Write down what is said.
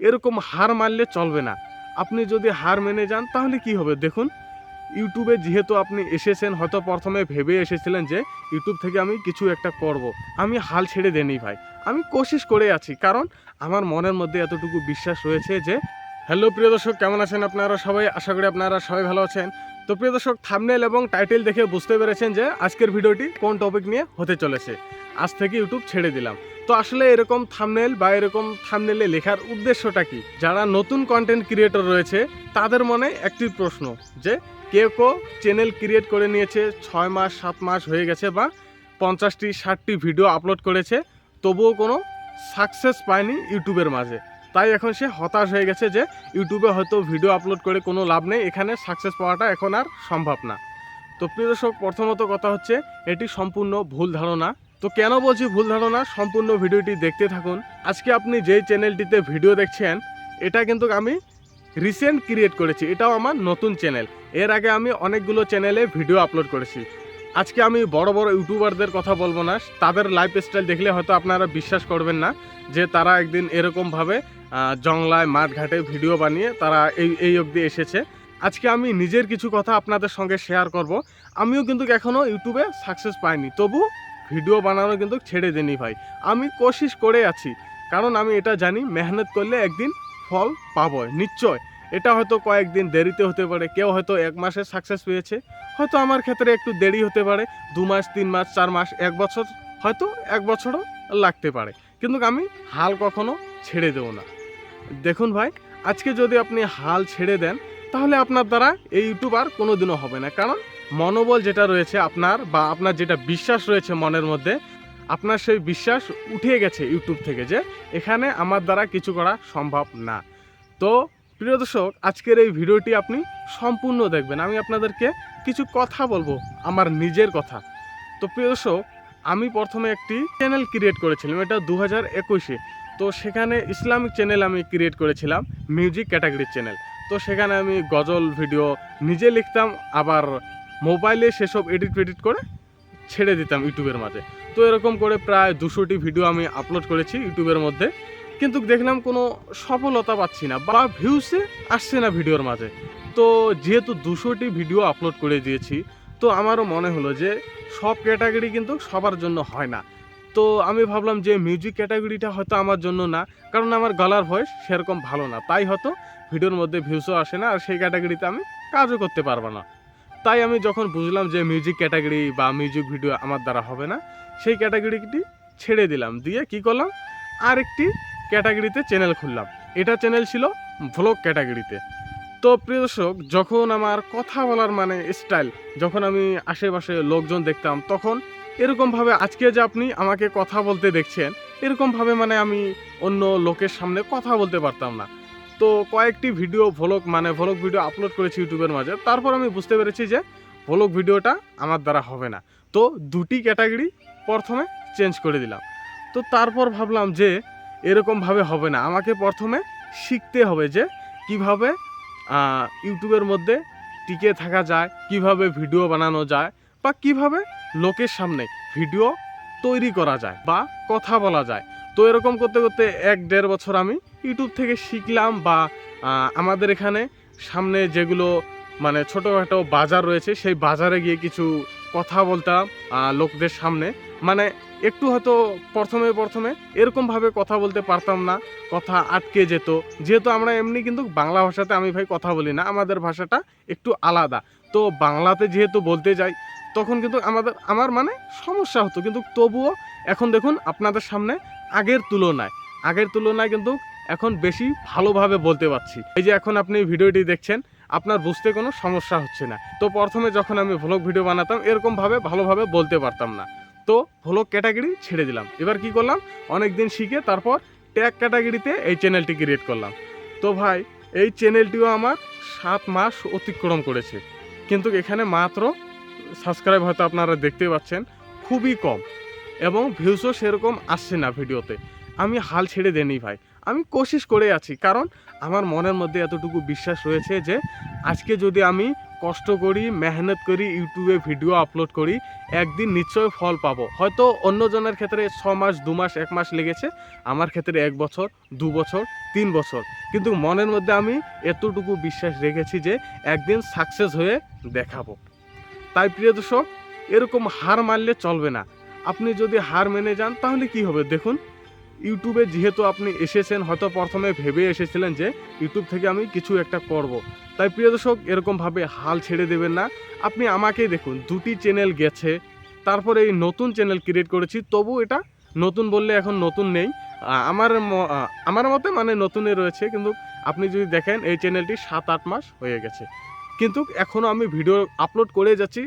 এরকম হার মারলে চলবে না। আপনি যদি হার মেনে যান, তাহলে কি হবে? দেখুন, ইউটিউবে যেহেতু আপনি এসেছেন, হয়তো প্রথমে ভেবে এসেছিলেন যে ইউটিউব থেকে আমি কিছু একটা করব। আমি হাল ছেড়ে দেনি ভাই। আমি কোশিশ করে আছি, কারণ আমার মনের মধ্যে এতটুকু বিশ্বাস রয়েছে যে, হ্যালো প্রিয় দর্শক, কেমন আছেন আপনারা সবাই? আশা করি আপনারা সবাই ভালো আছেন। তো প্রিয় দর্শক থামনেল এবং টাইটেল দেখে বুঝতে পেরেছেন যে আজকের ভিডিওটি কোন টপিক নিয়ে হতে চলেছে। আজ থেকে ইউটিউব ছেড়ে দিলাম। তো আসলে এরকম থামনেল বা এরকম থামনেলে লেখার উদ্দেশ্যটা কি? যারা নতুন কন্টেন্ট ক্রিয়েটর রয়েছে, তাদের মনে একটি প্রশ্ন যে, কেউ কেউ চ্যানেল ক্রিয়েট করে নিয়েছে, ছয় মাস, সাত মাস হয়ে গেছে বা পঞ্চাশটি, ষাটটি ভিডিও আপলোড করেছে, তবুও কোনো সাকসেস পায়নি ইউটিউবের মাঝে। তাই এখন সে হতাশ হয়ে গেছে যে ইউটিউবে হয়তো ভিডিও আপলোড করে কোনো লাভ নেই, এখানে সাকসেস পাওয়াটা এখন আর সম্ভব না। তো প্রিয় দর্শক, প্রথমত কথা হচ্ছে, এটি সম্পূর্ণ ভুল ধারণা। তো কেন বলছি ভুল ধারণা? সম্পূর্ণ ভিডিওটি দেখতে থাকুন। আজকে আপনি যেই চ্যানেলটিতে ভিডিও দেখছেন, এটা কিন্তু আমি রিসেন্ট ক্রিয়েট করেছি। এটাও আমার নতুন চ্যানেল। এর আগে আমি অনেকগুলো চ্যানেলে ভিডিও আপলোড করেছি। আজকে আমি বড় বড় ইউটিউবারদের কথা বলব না। তাদের লাইফ স্টাইল দেখলে হয়তো আপনারা বিশ্বাস করবেন না যে তারা একদিন এরকমভাবে জংলায়, মাঠঘাটে ভিডিও বানিয়ে তারা এই এই অবধি এসেছে। আজকে আমি নিজের কিছু কথা আপনাদের সঙ্গে শেয়ার করব। আমিও কিন্তু এখনও ইউটিউবে সাকসেস পাইনি। তবু ভিডিও বানানো কিন্তু ছেড়ে দেনি ভাই। আমি কোশিশ করে আছি, কারণ আমি এটা জানি, মেহনত করলে একদিন ফল পাবো নিশ্চয়। এটা হয়তো কয়েকদিন দেরিতে হতে পারে, কেউ হয়তো এক মাসে সাকসেস পেয়েছে। হয়তো আমার ক্ষেত্রে একটু দেরি হতে পারে, দু মাস, তিন মাস, চার মাস, এক বছর, হয়তো এক বছরও লাগতে পারে। কিন্তু আমি হাল কখনো ছেড়ে দেবো না। দেখুন ভাই, আজকে যদি আপনি হাল ছেড়ে দেন, তাহলে আপনার দ্বারা এই ইউটিউব আর কোনো দিনও হবে না। কারণ মনোবল যেটা রয়েছে আপনার বা আপনার যেটা বিশ্বাস রয়েছে মনের মধ্যে, আপনার সেই বিশ্বাস উঠে গেছে ইউটিউব থেকে যে এখানে আমার দ্বারা কিছু করা সম্ভব না। তো প্রিয় দর্শক, আজকের এই ভিডিওটি আপনি সম্পূর্ণ দেখবেন। আমি আপনাদেরকে কিছু কথা বলব, আমার নিজের কথা। তো প্রিয় দর্শক, আমি প্রথমে একটি চ্যানেল ক্রিয়েট করেছিলাম, এটা দু হাজার একুশে। তো সেখানে ইসলামিক চ্যানেল আমি ক্রিয়েট করেছিলাম মিউজিক ক্যাটাগরির চ্যানেল তো সেখানে আমি গজল ভিডিও নিজে লিখতাম, আবার মোবাইলে সেসব এডিট ফেডিট করে ছেড়ে দিতাম ইউটিউবের মাঝে। তো এরকম করে প্রায় দুশোটি ভিডিও আমি আপলোড করেছি ইউটিউবের মধ্যে। কিন্তু দেখলাম কোনো সফলতা পাচ্ছি না বা ভিউসে আসছে না ভিডিওর মাঝে। তো যেহেতু দুশোটি ভিডিও আপলোড করে দিয়েছি, তো আমারও মনে হলো যে সব ক্যাটাগরি কিন্তু সবার জন্য হয় না। তো আমি ভাবলাম যে মিউজিক ক্যাটাগরিটা হয়তো আমার জন্য না, কারণ আমার গলার ভয়েস সেরকম ভালো না। তাই হয়তো ভিডিওর মধ্যে ভিউসও আসে না আর সেই ক্যাটাগরিতে আমি কাজও করতে পারব না। তাই আমি যখন বুঝলাম যে মিউজিক ক্যাটাগরি বা মিউজিক ভিডিও আমার দ্বারা হবে না, সেই ক্যাটাগরিটি ছেড়ে দিলাম। দিয়ে কি করলাম? আরেকটি ক্যাটাগরিতে চ্যানেল খুললাম। এটা চ্যানেল ছিল ভ্লগ ক্যাটাগরিতে তো। প্রিয় দর্শক, যখন আমার কথা বলার মানে স্টাইল যখন আমি আশেপাশে লোকজন দেখতাম, তখন এরকমভাবে আজকে যে আপনি আমাকে কথা বলতে দেখছেন, এরকমভাবে মানে আমি অন্য লোকের সামনে কথা বলতে পারতাম না। তো কয়েকটি ভিডিও ভ্লগ মানে ভ্লগ ভিডিও আপলোড করেছি ইউটিউবের মাঝে। তারপর আমি বুঝতে পেরেছি যে ভ্লগ ভিডিওটা আমার দ্বারা হবে না। তো দুটি ক্যাটাগরি প্রথমে চেঞ্জ করে দিলাম। তো তারপর ভাবলাম যে এরকমভাবে হবে না। আমাকে প্রথমে শিখতে হবে যে কীভাবে ইউটিউবের মধ্যে টিকে থাকা যায়, কীভাবে ভিডিও বানানো যায়, বা কীভাবে লোকের সামনে ভিডিও তৈরি করা যায়, বা কথা বলা যায়। তো এরকম করতে করতে এক দেড় বছর আমি ইউটিউব থেকে শিখলাম বা আমাদের এখানে সামনে যেগুলো মানে ছোটোখাটো বাজার রয়েছে, সেই বাজারে গিয়ে কিছু কথা বলতাম লোকদের সামনে। মানে একটু হয়তো প্রথমে প্রথমে এরকমভাবে কথা বলতে পারতাম না, কথা আটকে যেত। যেহেতু আমরা এমনি কিন্তু বাংলা ভাষাতে আমি ভাই কথা বলি না, আমাদের ভাষাটা একটু আলাদা। তো বাংলাতে যেহেতু বলতে যাই, তখন কিন্তু আমাদের, আমার মানে সমস্যা হতো। কিন্তু তবুও এখন দেখুন, আপনাদের সামনে আগের তুলনায়। আগের তুলনায় কিন্তু এখন বেশি ভালোভাবে বলতে পারছি। এই যে এখন আপনি ভিডিওটি দেখছেন, আপনার বুঝতে কোনো সমস্যা হচ্ছে না। তো প্রথমে যখন আমি ভ্লগ ভিডিও বানাতাম, এরকমভাবে ভালোভাবে বলতে পারতাম না। তো ভ্লগ ক্যাটাগরি ছেড়ে দিলাম। এবার কি করলাম? অনেক দিন শিখে তারপর ট্যাগ ক্যাটাগরিতে এই চ্যানেলটি ক্রিয়েট করলাম। তো ভাই, এই চ্যানেলটিও আমার সাত মাস অতিক্রম করেছে। কিন্তু এখানে মাত্র সাবস্ক্রাইব হয়তো আপনারা দেখতে পাচ্ছেন, খুবই কম। এবং ভিউসও সেরকম আসছে না ভিডিওতে। আমি হাল ছেড়ে দেনি ভাই। আমি কোশিশ করে আছি, কারণ আমার মনের মধ্যে এতটুকু বিশ্বাস রয়েছে যে, আজকে যদি আমি কষ্ট করি, মেহনত করি, ইউটিউবে ভিডিও আপলোড করি, একদিন নিশ্চয় ফল পাবো। হয়তো অন্যজনের ক্ষেত্রে ছ মাস, দু মাস, এক মাস লেগেছে, আমার ক্ষেত্রে এক বছর, দু বছর, তিন বছর। কিন্তু মনের মধ্যে আমি এতটুকু বিশ্বাস রেখেছি যে, একদিন সাকসেস হয়ে দেখাবো। তাই প্রিয় দর্শক, এরকম হার মারলে চলবে না। আপনি যদি হার মেনে যান, তাহলে কি হবে দেখুন। ইউটিউবে যেহেতু আপনি এসেছেন, হয়তো প্রথমে ভেবে এসেছিলেন যে ইউটিউব থেকে আমি কিছু একটা করব। তাই প্রিয় দর্শক, এরকমভাবে হাল ছেড়ে দেবেন না। আপনি আমাকেই দেখুন, দুটি চ্যানেল গেছে, তারপরে এই নতুন চ্যানেল ক্রিয়েট করেছি, তবু এটা নতুন বললে এখন নতুন নেই। আমার আমার মতে মানে নতুনে রয়েছে, কিন্তু আপনি যদি দেখেন, এই চ্যানেলটি সাত আট মাস হয়ে গেছে। কিন্তু এখনও আমি ভিডিও আপলোড করে যাচ্ছি।